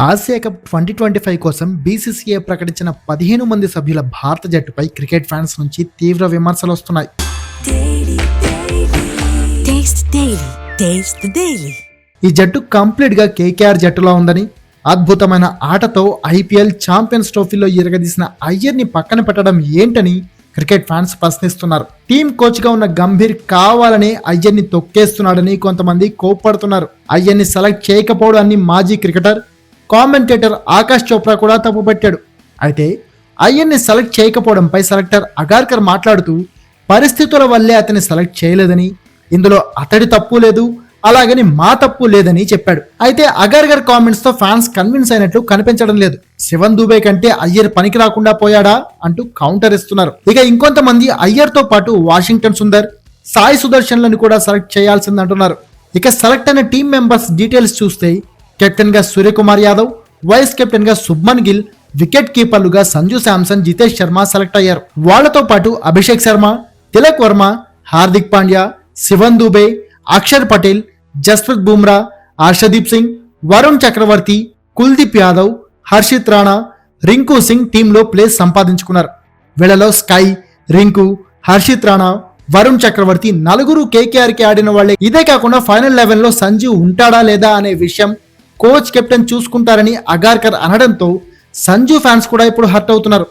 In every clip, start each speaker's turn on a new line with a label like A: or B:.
A: Asia cup twenty twenty five కోసం BCCI ప్రకటించిన పదిహేను మంది సభ్యుల భారత జట్టుపై క్రికెట్ ఫ్యాన్స్ నుంచి తీవ్ర విమర్శలు వస్తున్నాయి. ఈ జట్టు కంప్లీట్గా కేకేఆర్ జట్టులో ఉందని అద్భుతమైన ఆటతో ఐపీఎల్ ఛాంపియన్స్ ట్రోఫీలో ఎరగదీసిన అయ్యర్ని పక్కన పెట్టడం ఏంటని క్రికెట్ ఫ్యాన్స్ ప్రశ్నిస్తున్నారు. టీం కోచ్గా ఉన్న గంభీర్ కావాలని అయ్యర్ని తొక్కేస్తున్నాడని కొంతమంది కోప్పడుతున్నారు. అయ్యర్ని సెలెక్ట్ చేయకపోవడాన్ని మాజీ క్రికెటర్ కామెంటేటర్ ఆకాష్ చోప్రా కూడా తప్పుపట్టాడు అయితే అయ్యర్ని సెలెక్ట్ చేయకపోవడంపై సెలెక్టర్ అగార్కర్ మాట్లాడుతూ పరిస్థితుల వల్లే అతన్ని సెలెక్ట్ చేయలేదని ఇందులో అతడి తప్పు లేదు అలాగని మా తప్పు లేదని చెప్పాడు. అయితే అగర్గర్ కామెంట్స్తో ఫ్యాన్స్ కన్విన్స్ అయినట్లు కనిపించడం లేదు. శివన్ దూబే కంటే అయ్యర్ పనికి రాకుండా పోయాడా అంటూ కౌంటర్ ఇస్తున్నారు. ఇక ఇంకొంతమంది అయ్యర్తో పాటు వాషింగ్టన్ సుందర్ సాయి సుదర్శన్లను కూడా సెలెక్ట్ చేయాల్సిందంటున్నారు. ఇక సెలెక్ట్ అయిన టీం మెంబర్స్ డీటెయిల్స్ చూస్తే కెప్టెన్గా సూర్యకుమార్ యాదవ్ వైస్ కెప్టెన్గా శుభ్మన్ గిల్ వికెట్ కీపర్లుగా సంజు శాంసన్ జితేష్ శర్మ సెలెక్ట్ అయ్యారు. వాళ్ళతో పాటు అభిషేక్ శర్మ తిలక్ వర్మ హార్దిక్ పాండ్యా శివన్ దుబే అక్షర్ పటేల్ జస్ప్రీత్ బుమ్రా హర్షదీప్ సింగ్ వరుణ్ చక్రవర్తి కుల్దీప్ యాదవ్ హర్షిత్ రాణా రింకు సింగ్ టీంలో ప్లేస్ సంపాదించుకున్నారు. వీళ్ళలో స్కై రింకు హర్షిత్ రాణా వరుణ్ చక్రవర్తి నలుగురు కేకేఆర్కి ఆడిన వాళ్ళే. ఇదే కాకుండా ఫైనల్ లెవెన్లో సంజీవ్ ఉంటాడా లేదా అనే విషయం కోచ్ కెప్టెన్ చూసుకుంటారని అగార్కర్ అనడంతో సంజు ఫ్యాన్స్ కూడా ఇప్పుడు హర్ట్ అవుతున్నారు.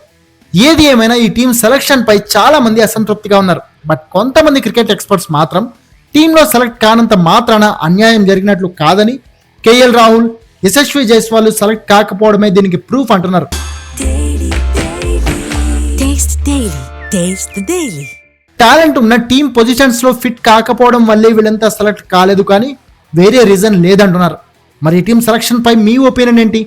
A: ఏది ఏమైనా ఈ టీం సెలక్షన్ పై చాలా మంది అసంతృప్తిగా ఉన్నారు. బట్ కొంతమంది క్రికెట్ ఎక్స్పర్ట్స్ మాత్రం టీంలో సెలెక్ట్ కానంత మాత్రాన అన్యాయం జరిగినట్లు కాదని కేఎల్ రాహుల్ యశస్వి జైస్వాల్ సెలెక్ట్ కాకపోవడమే దీనికి ప్రూఫ్ అంటున్నారు. టాలెంట్ ఉన్న టీం పొజిషన్స్లో ఫిట్ కాకపోవడం వల్లే వీళ్ళంతా సెలెక్ట్ కాలేదు కానీ వేరే రీజన్ లేదంటున్నారు. మరి ఈ టీం సెలక్షన్ పై మీ ఒపీనియన్ ఏంటి?